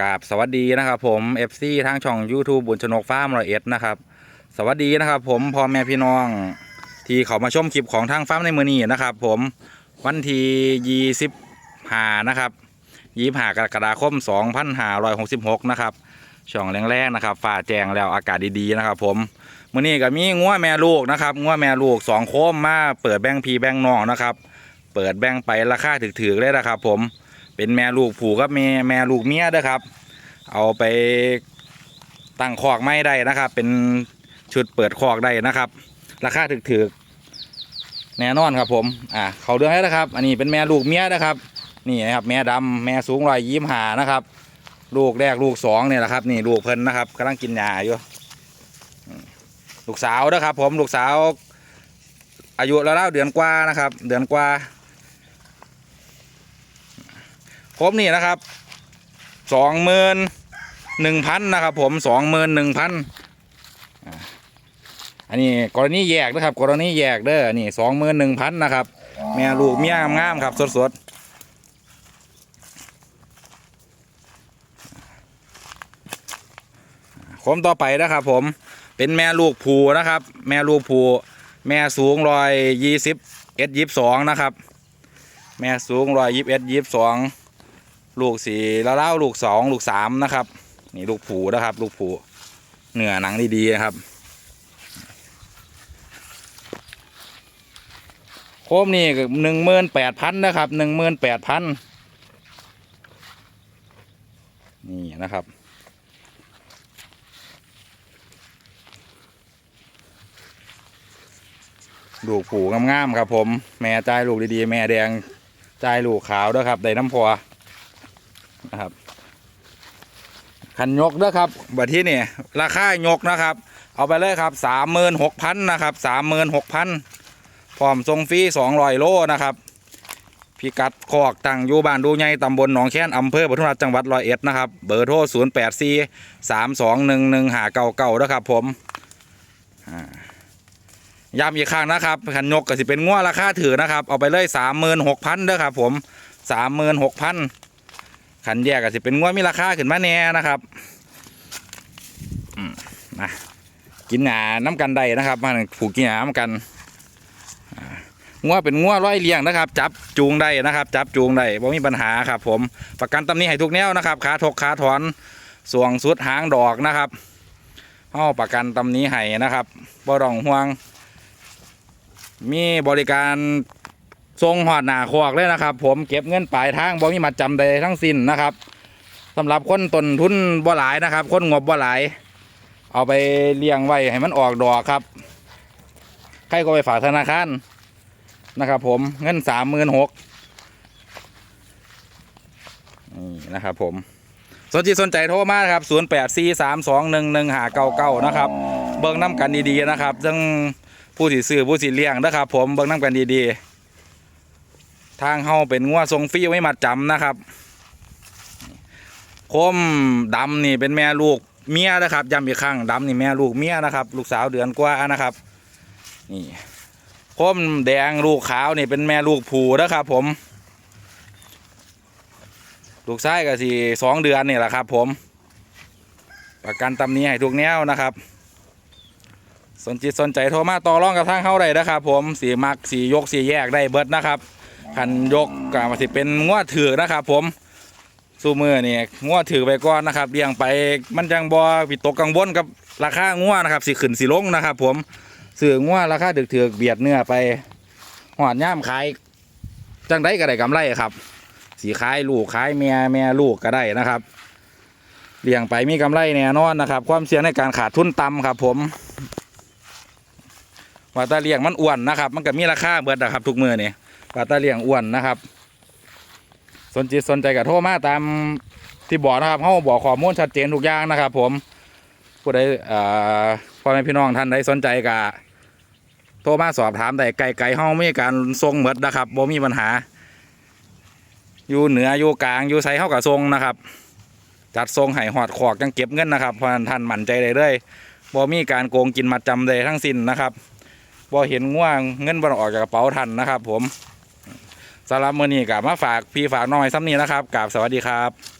กราบสวัสดีนะครับผม FC ทางช่อง YouTube บุญชนกฟ้ามร้อยเอ็ดนะครับ สวัสดีนะครับผมพ่อแม่พี่น้อง ที่เขามาชมคลิปของทางฟ้าร์มในมือนี้นะครับ ผมวันที่25นะครับ25กรกฎาคม2566นะครับช่องแรกๆนะครับฝ่าแจงแล้วอากาศดีๆนะครับ ผมมื้อนี้ก็มีงัวแม่ลูกนะครับงัวแม่ลูกสองโคมมาเปิดแบงพีแบงน้องนะครับ เปิดแบงไปราคาถือๆเลยนะครับ ผม เป็นแม่ลูกผูกกับแม่แม่ลูกเมียเด้อครับ เอาไปตั้งคอกไม่ได้นะครับ เป็นชุดเปิดคอกได้นะครับ ราคาถือๆแน่นอนครับผมอ่าเขาเรื่องให้นะครับ อันนี้เป็นแม่ลูกเมียนะครับ นี่นะครับแม่ดำแม่สูงรอยยี่หานะครับ ลูกแรกลูกสองเนี่ยแหละครับ นี่ลูกเพิ่นนะครับกำลังกินยาอยู่ลูกสาวนะครับ ผมลูกสาวอายุราวเดือนกว่านะครับ เดือนกว่า ครบนี่นะครับสองหมื่นหนึ่งพันนะครับ ผมสองหมื่นหนึ่งพันอันนี้กรณีแยกนะครับ กรณีแยกเด้อนี่สองหมื่นหนึ่งพันนะครับ แม่ลูกเมียงามๆครับ สดๆคมต่อไปนะครับ ผมเป็นแม่ลูกผูนะครับ แม่ลูกผูแม่สูงร้อยยี่สิบเอ็ดยี่สิบสองนะครับ แม่สูงร้อยยี่สิบเอ็ดยี่สิบสอง ลูกสี่แล้วเล่าลูกสองลูกสามนะครับ นี่ลูกผูนะครับ ลูกผูเนื้อหนังดีๆนะครับ โคมนี่หนึ่งหมื่นแปดพันนะครับหนึ่งหมื่นแปดพันนี่นะครับลูกผูงามๆครับผม แม่จ่ายลูกดีๆ แม่แดงจ่ายลูกขาวด้วยครับได้น้ำพอ นะครับคันยกด้วยครับบัดที่นี่ราคายกนะครับ เอาไปเลยครับสามหมื่นหกพันนะครับสามหมื่นหกพันพร้อมทรงฟรีสองร้อยโลนะครับพิกัดคอกตั้งอยู่บ้านดูใหญ่ตำบลหนองแค้นอำเภอปทุมราชจังหวัดร้อยเอ็ดนะครับ เบอร์โทรศูนย์แปดสี่สามสองหนึ่งหนึ่งหาเก่าเก่าด้วครับผมย้ำอีกครั้งนะครับขันยกก็สิเป็นง้วราคาถือนะครับ เอาไปเลยสามหมื่นหกพันเด้อครับผมสามหมื่นหกพัน ขันแยกก็สิเป็นง้วมีราคาขึ้นมาแน่นะครับนะกินหนาน้ำกันได้นะครับมันผูกกินหนาน้ำกันง้วเป็นง้วร้อยเลี้ยงนะครับ จับจูงได้นะครับ จับจูงได้บ่มีปัญหาครับ ผมประกันตำนี้ให้ทุกแนวนะครับขาทกขาถอนสวงสุดหางดอกนะครับเอาประกันตำนี้ให้นะครับบ่ต้องห่วง มีบริการ ทรงหอดหนาคอกเลยนะครับ ผมเก็บเงินปลายทางบ่มีมัดจำใดทั้งสิ้นนะครับสำหรับคนต้นทุนบ่หลายนะครับ คนงบบ่หลาย เอาไปเลี้ยงไว้ให้มันออกดอกครับ ใครก็ไปฝากธนาคารนะครับ ผมเงินสามหมื่นหกนี่นะครับ ผมสนใจสนใจโทรมาครับศูนย์แปดสี่สามสองหนึ่งหนึ่งหาเก้าเก้านะครับ เบิ่งน้ำกันดีๆนะครับซึ่งผู้สิซื้อผู้สิเลี้ยงนะครับ ผมเบิ่งน้ำกันดีๆ ทางเฮาเป็นงัวทรงฟรีไว้มัดจำนะครับคมดำนี่เป็นแม่ลูกเมียนะครับย้ำอีกครั้งดำนี่แม่ลูกเมียนะครับ ลูกสาวเดือนกว่านะครับ นี่คมแดงลูกขาวนี่เป็นแม่ลูกผูนะครับ ผม ลูกชายก็สี่สองเดือนนี่แหละครับ ผม ประกันตำนี้ให้ทุกแนวนะครับ สนจิตสนใจโทรมาต่อรองกับทางเข้าได้นะครับ ผมสีมักสียกสีแยกได้เบิดนะครับ ขันยกก็มาสิเป็นงวดถือนะครับ ผมสู้มือนี่งวดถือไปก่อนนะครับเลี้ยงไปมันจังบอปิดตกกังวลกับราคางวดนะครับสีขึ้นสีลงนะครับ ผมซื้องวดราคาดึกถือเบียดเนื้อไปหอดย่ามขายจังได้ก็ได้กำไรครับ สีขายลูกขายแม่แม่ลูกก็ได้นะครับเลี้ยงไปมีกำไรแน่นอนนะครับ ความเสี่ยงในการขาดทุนต่ำครับ ผมว่าตาเลี้ยงมันอ้วนนะครับ มันก็มีราคาเบิดนะครับทุกมือนี่ ว่าตาเลียงอ้วนนะครับ สนจิตสนใจกับโทรมาตามที่บอกนะครับเขาบอกข้อมูลชัดเจนทุกอย่างนะครับ ผมผู้ใดเอ่อพ่อแม่พี่น้องท่านใดสนใจก็โทรมาสอบถามได้ไกลไกลๆเฮามีการทรงเบิดนะครับบ่มีปัญหา อยู่เหนืออยู่กลางอยู่ไซเฮากับทรงนะครับ จัดทรงให้หอดขอกจังเก็บเงินนะครับเพราะนั้นท่านมั่นใจได้เลยบ่มีการโกงกินมัดจำใดทั้งสิ้นนะครับบ่เห็นง่วงเงินบ่ออกจากกระเป๋าทันนะครับ ผม สำหรับมื้อนี้กับมาฝากพี่ฝากน้อยซ้ำนี้นะครับกับสวัสดีครับ